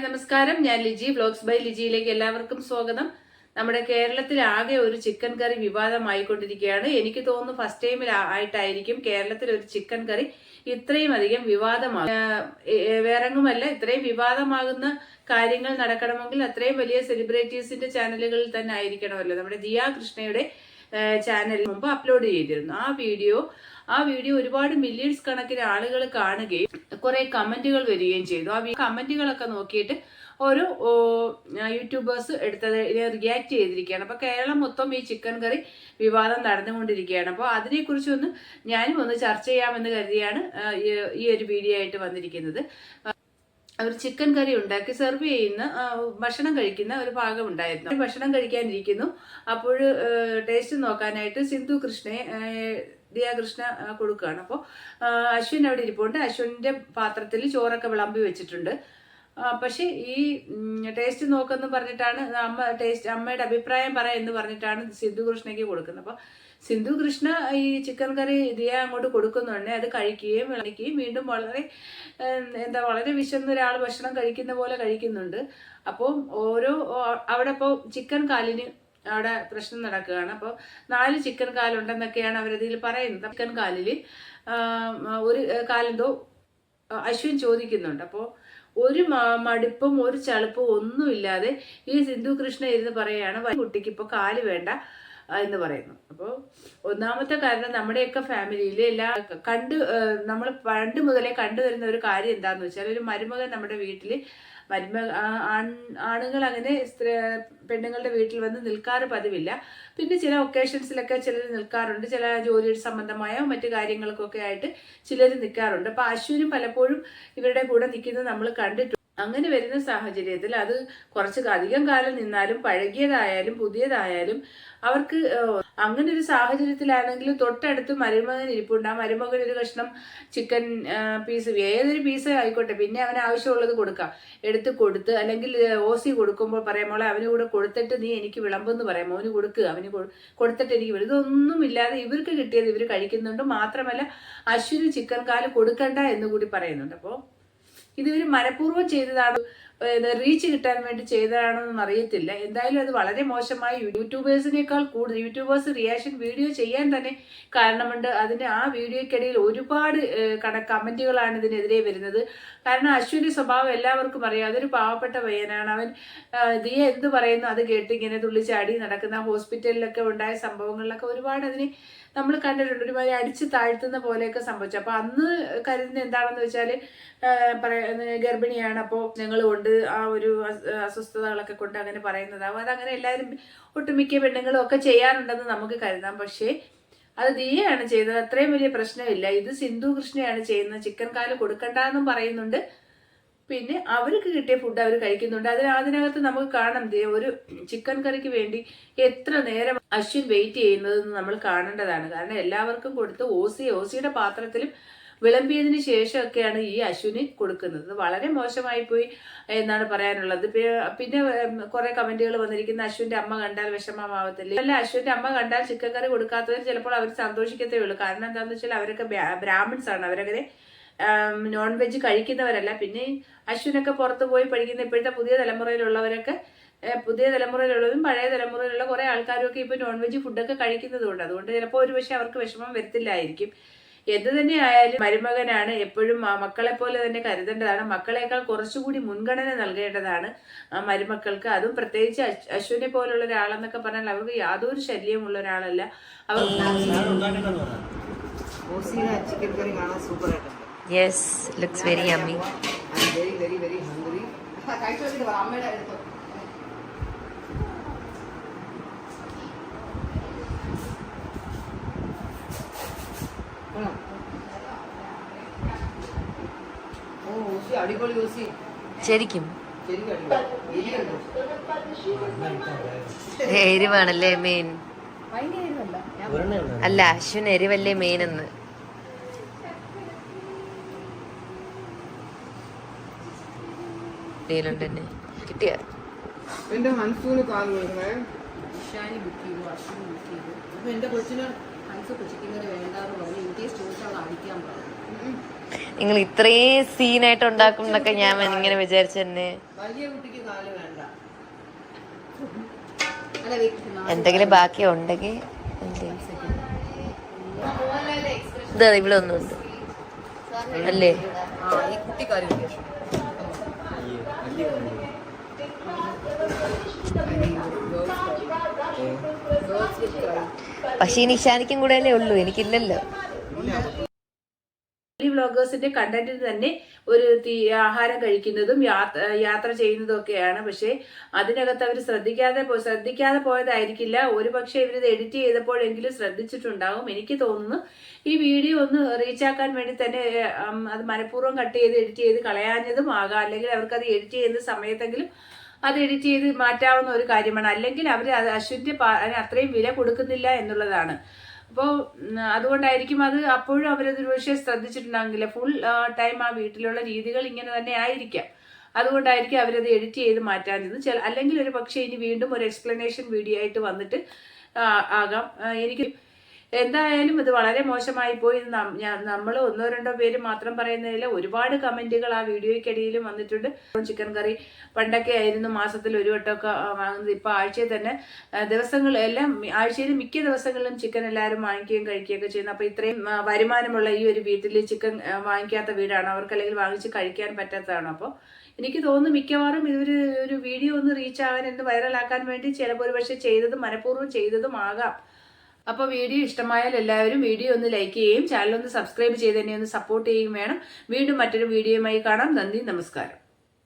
നമസ്കാരം. ഞാൻ Liji. Vlogs by ലിജിയിലേക്ക് എല്ലാവർക്കും സ്വാഗതം. നമ്മുടെ കേരളത്തിൽ ആകെ ഒരു ചിക്കൻ കറി വിവാദമായിക്കൊണ്ടിരിക്കുകയാണ്. എനിക്ക് തോന്നുന്നു ഫസ്റ്റ് ടൈമിൽ ആയിട്ടായിരിക്കും കേരളത്തിൽ ഒരു ചിക്കൻ കറി ഇത്രയും അധികം വിവാദമാകും വേറെങ്ങുമല്ല ഇത്രയും വിവാദമാകുന്ന കാര്യങ്ങൾ നടക്കണമെങ്കിൽ അത്രയും വലിയ സെലിബ്രിറ്റീസിന്റെ ചാനലുകളിൽ തന്നെ ആയിരിക്കണമല്ലോ. നമ്മുടെ ദിയാ കൃഷ്ണയുടെ ചാനലിൽ മുമ്പ് അപ്ലോഡ് ചെയ്തിരുന്നു. ആ വീഡിയോ ആ വീഡിയോ ഒരുപാട് മില്യൺസ് കണക്കിന് ആളുകൾ കാണുകയും കുറെ കമന്റുകൾ വരികയും ചെയ്തു. ആ കമന്റുകളൊക്കെ നോക്കിയിട്ട് ഓരോ യൂട്യൂബേഴ്സ് എടുത്തത് റിയാക്ട് ചെയ്തിരിക്കുകയാണ്. അപ്പോൾ കേരളം മൊത്തം ഈ ചിക്കൻ കറി വിവാദം നടന്നുകൊണ്ടിരിക്കുകയാണ്. അപ്പോൾ അതിനെക്കുറിച്ചൊന്ന് ഞാനും ഒന്ന് ചർച്ച ചെയ്യാമെന്ന് കരുതിയാണ് ഈ- ഒരു വീഡിയോ ആയിട്ട് വന്നിരിക്കുന്നത്. അവർ ചിക്കൻ കറി ഉണ്ടാക്കി സെർവ് ചെയ്യുന്ന ഭക്ഷണം കഴിക്കുന്ന ഒരു ഭാഗം ഉണ്ടായിരുന്നു. ഭക്ഷണം കഴിക്കാനിരിക്കുന്നു. അപ്പോൾ ടേസ്റ്റ് നോക്കാനായിട്ട് സിന്ധു കൃഷ്ണയെ ആ, ദിയ കൃഷ്ണ കൊടുക്കുകയാണ് അപ്പോൾ അശ്വിൻ അവിടെ ഇരിപ്പുണ്ട്. അശ്വിന്റെ പാത്രത്തിൽ ചോറൊക്കെ വിളമ്പി വെച്ചിട്ടുണ്ട്. പക്ഷേ ഈ ടേസ്റ്റ് നോക്കെന്ന് പറഞ്ഞിട്ടാണ് അമ്മ ടേസ്റ്റ് അമ്മയുടെ അഭിപ്രായം പറയാം എന്ന് പറഞ്ഞിട്ടാണ് സിന്ധു കൃഷ്ണയ്ക്ക് കൊടുക്കുന്നത്. അപ്പോൾ സിന്ധു കൃഷ്ണ ഈ ചിക്കൻ കറി ദിയ അങ്ങോട്ട് കൊടുക്കുന്നുണ്ട് അത് കഴിക്കുകയും വിളക്കുകയും വീണ്ടും വളരെ എന്താ വളരെ വിശന്ന് ഒരാൾ ഭക്ഷണം കഴിക്കുന്ന പോലെ കഴിക്കുന്നുണ്ട്. അപ്പോൾ ഓരോ അവിടെ ഇപ്പോൾ ചിക്കൻ കാലിന് അവിടെ പ്രശ്നം നടക്കുകയാണ്. അപ്പോൾ നാല് ചിക്കൻ കാലുണ്ടെന്നൊക്കെയാണ് അവരതിൽ പറയുന്നത്. ചിക്കൻ കാലിൽ ഒരു കാലെന്തോ അശ്വിൻ ചോദിക്കുന്നുണ്ട്. അപ്പോൾ ഒരു മടുപ്പും ഒരു ചളുപ്പും ഒന്നുമില്ലാതെ ഈ സിന്ധു കൃഷ്ണ ഇരുന്ന് പറയുകയാണ് കുട്ടിക്ക് ഇപ്പോൾ കാൽ വേണ്ട. എന്ന് പറയുന്നു. അപ്പോൾ ഒന്നാമത്തെ കാരണം നമ്മുടെയൊക്കെ ഫാമിലിയിൽ എല്ലാ കണ്ട് നമ്മൾ പണ്ട് മുതലേ കണ്ടുവരുന്ന ഒരു കാര്യം എന്താണെന്ന് വെച്ചാൽ ഒരു മരുമകൻ നമ്മുടെ വീട്ടിൽ മരുമ ആണുങ്ങൾ അങ്ങനെ സ്ത്രീ പെണ്ണുങ്ങളുടെ വീട്ടിൽ വന്ന് നിൽക്കാറ് പതിവില്ല. പിന്നെ ചില ഒക്കേഷൻസിലൊക്കെ ചിലർ നിൽക്കാറുണ്ട്. ചില ജോലി സംബന്ധമായോ മറ്റു കാര്യങ്ങൾക്കൊക്കെ ആയിട്ട് ചിലർ നിൽക്കാറുണ്ട്. അപ്പൊ അശ്വിനും പലപ്പോഴും ഇവരുടെ കൂടെ നിൽക്കുന്നത് നമ്മൾ കണ്ടിട്ടുണ്ട്. അങ്ങനെ വരുന്ന സാഹചര്യത്തിൽ അത് കുറച്ച് അധികം കാലം നിന്നാലും പഴകിയതായാലും പുതിയതായാലും അവർക്ക് അങ്ങനെ ഒരു സാഹചര്യത്തിലാണെങ്കിൽ തൊട്ടടുത്ത് മരുമകൻ ഇരിപ്പുണ്ട്. ആ മരുമകൻ ഒരു കഷ്ണം ചിക്കൻ പീസ് ഏതൊരു പീസ് ആയിക്കോട്ടെ പിന്നെ അവന് ആവശ്യമുള്ളത് കൊടുക്കാം. എടുത്ത് കൊടുത്ത് അല്ലെങ്കിൽ ഓസി കൊടുക്കുമ്പോൾ പറയുമ്പോൾ അവന് കൂടെ കൊടുത്തിട്ട് നീ എനിക്ക് വിളമ്പെന്ന് പറയാം. അവന് കൊടുക്കുക അവന് കൊടുത്തിട്ട് എനിക്ക് വിളി ഇതൊന്നും ഇല്ലാതെ ഇവർക്ക് കിട്ടിയത് ഇവർ കഴിക്കുന്നുണ്ട്. മാത്രമല്ല അശ്വിന് ചിക്കൻ കാൽ കൊടുക്കണ്ട എന്ന് കൂടി പറയുന്നുണ്ട്. അപ്പോൾ ഇത് ഇവർ മനഃപൂർവം ചെയ്തതാണ്. റീച്ച് കിട്ടാൻ വേണ്ടി ചെയ്തതാണെന്നൊന്നും അറിയത്തില്ല. എന്തായാലും അത് വളരെ മോശമായി യൂട്യൂബേഴ്സിനേക്കാൾ കൂടുതൽ യൂട്യൂബേഴ്സ് റിയാക്ഷൻ വീഡിയോ ചെയ്യാൻ തന്നെ കാരണമുണ്ട്. അതിന് ആ വീഡിയോയ്ക്കിടയിൽ ഒരുപാട് കട കമന്റുകളാണ് ഇതിനെതിരെ വരുന്നത്. കാരണം അശ്വിന്റെ സ്വഭാവം എല്ലാവർക്കും അറിയാം. അതൊരു പാവപ്പെട്ട പയ്യനാണ്. അവൻ ദിയ എന്ത് പറയുന്നു അത് കേട്ട് ഇങ്ങനെ തുള്ളിച്ചാടി നടക്കുന്ന ഹോസ്പിറ്റലിലൊക്കെ ഉണ്ടായ സംഭവങ്ങളിലൊക്കെ ഒരുപാട് അതിനെ നമ്മൾ കണ്ടിട്ടുണ്ട്. ഒരുമാതിരി അടിച്ച് താഴ്ത്തുന്ന പോലെയൊക്കെ സംഭവിച്ചു. അപ്പൊ അന്ന് കരുതുന്നത് എന്താണെന്ന് വെച്ചാൽ ഗർഭിണിയാണ് അപ്പോൾ ഞങ്ങൾ കൊണ്ട് ആ ഒരു അസ്വസ്ഥതകളൊക്കെ കൊണ്ട് അങ്ങനെ പറയുന്നതാവും അതങ്ങനെ എല്ലാവരും ഒട്ടുമിക്ക പെണ്ണുങ്ങളും ഒക്കെ ചെയ്യാറുണ്ടെന്ന് നമുക്ക് കരുതാം. പക്ഷേ അത് ദിയയാണ് ചെയ്തത്. അത്രയും വലിയ പ്രശ്നമില്ല. ഇത് സിന്ധു കൃഷ്ണയാണ് ചെയ്യുന്നത്. ചിക്കൻ കാൽ കൊടുക്കണ്ട എന്നും പറയുന്നുണ്ട്. പിന്നെ അവർക്ക് കിട്ടിയ ഫുഡ് അവർ കഴിക്കുന്നുണ്ട്. അതിന് അതിനകത്ത് നമുക്ക് കാണാം. ദിയ ഒരു ചിക്കൻ കറിക്ക് വേണ്ടി എത്ര നേരം അശ്വിൻ വെയിറ്റ് ചെയ്യുന്നതെന്ന് നമ്മൾ കാണേണ്ടതാണ്. കാരണം എല്ലാവർക്കും കൊടുത്ത് ഓസി ഓസിയുടെ പാത്രത്തിലും വിളമ്പിയതിന് ശേഷമൊക്കെയാണ് ഈ അശ്വിന് കൊടുക്കുന്നത്. വളരെ മോശമായി പോയി എന്നാണ് പറയാനുള്ളത്. പിന്നെ കുറെ കമന്റുകൾ വന്നിരിക്കുന്ന. അശ്വിന്റെ അമ്മ കണ്ടാൽ വിഷമമാവത്തില്ല? അല്ല അശ്വിന്റെ അമ്മ കണ്ടാൽ ചിക്കൻ കറി കൊടുക്കാത്തതിൽ ചിലപ്പോൾ അവർ സന്തോഷിക്കത്തേ ഉള്ളൂ. കാരണം എന്താണെന്ന് വെച്ചാൽ അവരൊക്കെ ബ്രാഹ്മിൺസ് ആണ് അവരങ്ങനെ നോൺ വെജ് കഴിക്കുന്നവരല്ല. പിന്നെ അശ്വിനൊക്കെ പുറത്ത് പോയി പഠിക്കുന്ന ഇപ്പോഴത്തെ പുതിയ തലമുറയിലുള്ളവരൊക്കെ പുതിയ തലമുറയിലുള്ളതും പഴയ തലമുറയിലുള്ള കുറെ ഒക്കെ ഇപ്പൊ നോൺ വെജ് ഫുഡൊക്കെ കഴിക്കുന്നതുകൊണ്ട്. അതുകൊണ്ട് ചിലപ്പോൾ ഒരു പക്ഷെ അവർക്ക് വിഷമം വരത്തില്ലായിരിക്കും. എന്ത് തന്നെ ആയാലും മരുമകനാണ് എപ്പോഴും ആ മക്കളെ പോലെ തന്നെ കരുതേണ്ടതാണ്. മക്കളെക്കാൾ കുറച്ചുകൂടി മുൻഗണന നൽകേണ്ടതാണ് ആ മരുമക്കൾക്ക്. അതും പ്രത്യേകിച്ച് അശ്- അശ്വിനെ പോലുള്ള ഒരാളെന്നൊക്കെ പറഞ്ഞാൽ അവർക്ക് യാതൊരു ശല്യമുള്ള ഒരാളല്ല. അവർ ചിക്കൻ കറി കാണാൻ സൂപ്പർ ആയിട്ടുണ്ട് yes looks very yummy I am very very very hungry ശരിക്കും. എരിവാണല്ലേ മെയിൻ അല്ല അശ്വിൻ എരിവല്ലേ മെയിൻ എന്ന്. തന്നെ കിട്ടിയ? എന്റെ ഹൻസൂന് കാൽ വീണേ ഇഷാനി ബുക്ക് ചെയ്തു അശ്വിനി ബുക്ക് ചെയ്തു. എന്റെ കൊച്ചിന് വേണ്ടാന്ന് പറഞ്ഞു ചോദിച്ചാൽ അടിക്കാൻ പറഞ്ഞു നിങ്ങൾ ഇത്രയും സീനായിട്ട് ഉണ്ടാക്കും എന്നൊക്കെ ഞാൻ ഇങ്ങനെ വിചാരിച്ചു തന്നെ വലിയ കുട്ടിക്ക് കാൽ വേണ്ട. എന്തെങ്കിലും ബാക്കി ഉണ്ടെങ്കിൽ ഇതാ ഇവിടെ ഒന്നുണ്ട്. അല്ലേ? ആ പക്ഷെ നിഷാനിക്കും കൂടെ അല്ലേ ഉള്ളൂ? എനിക്കില്ലല്ലോ. വ്ളോഗേഴ്സിന്റെ കണ്ടന്റിൽ തന്നെ ഒരു ആഹാരം കഴിക്കുന്നതും യാത്ര ചെയ്യുന്നതും ഒക്കെയാണ് പക്ഷേ അതിനകത്ത് അവർ ശ്രദ്ധിക്കാതെ ശ്രദ്ധിക്കാതെ പോയതായിരിക്കില്ല. ഒരു പക്ഷേ ഇവരിത് എഡിറ്റ് ചെയ്തപ്പോഴെങ്കിലും ശ്രദ്ധിച്ചിട്ടുണ്ടാവും. എനിക്ക് തോന്നുന്നു ഈ വീഡിയോ ഒന്ന് റീച്ചാക്കാൻ വേണ്ടി തന്നെ അത് മനഃപൂർവം കട്ട് ചെയ്ത് എഡിറ്റ് ചെയ്ത് കളയാഞ്ഞതും ആകാം. അല്ലെങ്കിൽ അവർക്കത് എഡിറ്റ് ചെയ്യുന്ന സമയത്തെങ്കിലും അത് എഡിറ്റ് ചെയ്ത് മാറ്റാവുന്ന ഒരു കാര്യമാണ്. അല്ലെങ്കിൽ അവർ പാ- അതിന് അത്രയും വില കൊടുക്കുന്നില്ല എന്നുള്ളതാണ്. അപ്പോൾ അതുകൊണ്ടായിരിക്കും അത് അപ്പോഴും അവരത് ഒരുപക്ഷെ ശ്രദ്ധിച്ചിട്ടുണ്ടാകില്ല. ഫുൾ ടൈം ആ വീട്ടിലുള്ള രീതികൾ ഇങ്ങനെ തന്നെ ആയിരിക്കാം. അതുകൊണ്ടായിരിക്കും അവരത് എഡിറ്റ് ചെയ്ത് മാറ്റാൻ ചില അല്ലെങ്കിൽ ഒരു പക്ഷേ ഇനി വീണ്ടും ഒരു എക്സ്പ്ലനേഷൻ വീഡിയോ ആയിട്ട് വന്നിട്ട് ആകാം. എനിക്ക് എന്തായാലും ഇത് വളരെ മോശമായി പോയി. നമ്മൾ ഒന്നോ രണ്ടോ പേര് മാത്രം പറയുന്നതിൽ ഒരുപാട് കമന്റുകൾ ആ വീഡിയോയ്ക്കിടയിൽ വന്നിട്ടുണ്ട്. ചിക്കൻ കറി പണ്ടൊക്കെ ആയിരുന്നു മാസത്തിൽ ഒരു വട്ടമൊക്കെ വാങ്ങുന്നത്. ഇപ്പൊ ആഴ്ചയിൽ തന്നെ ദിവസങ്ങൾ എല്ലാം ആഴ്ചയിൽ മിക്ക ദിവസങ്ങളിലും ചിക്കൻ എല്ലാവരും വാങ്ങിക്കുകയും കഴിക്കുകയൊക്കെ ചെയ്യുന്നു. അപ്പൊ ഇത്രയും വരുമാനമുള്ള ഈ ഒരു വീട്ടിൽ ചിക്കൻ വാങ്ങിക്കാത്ത വീടാണ്. അവർക്ക് അല്ലെങ്കിൽ വാങ്ങിച്ച് കഴിക്കാൻ പറ്റാത്തതാണ്. അപ്പോൾ എനിക്ക് തോന്നുന്നു മിക്കവാറും ഇതൊരു ഒരു വീഡിയോ ഒന്ന് റീച്ച് ആകാൻ എന്ന് വൈറലാക്കാൻ വേണ്ടി ചിലപ്പോൾ ഒരു പക്ഷേ ചെയ്തതും മനഃപൂർവം ചെയ്തതും ആകാം അപ്പോൾ വീഡിയോ ഇഷ്ടമായാൽ എല്ലാവരും വീഡിയോ ഒന്ന് ലൈക്ക് ചെയ്യുകയും ചാനൽ ഒന്ന് സബ്സ്ക്രൈബ് ചെയ്ത് തന്നെ ഒന്ന് സപ്പോർട്ട് ചെയ്യുകയും വേണം. വീണ്ടും മറ്റൊരു വീഡിയോയുമായി കാണാം. നന്ദി നമസ്കാരം.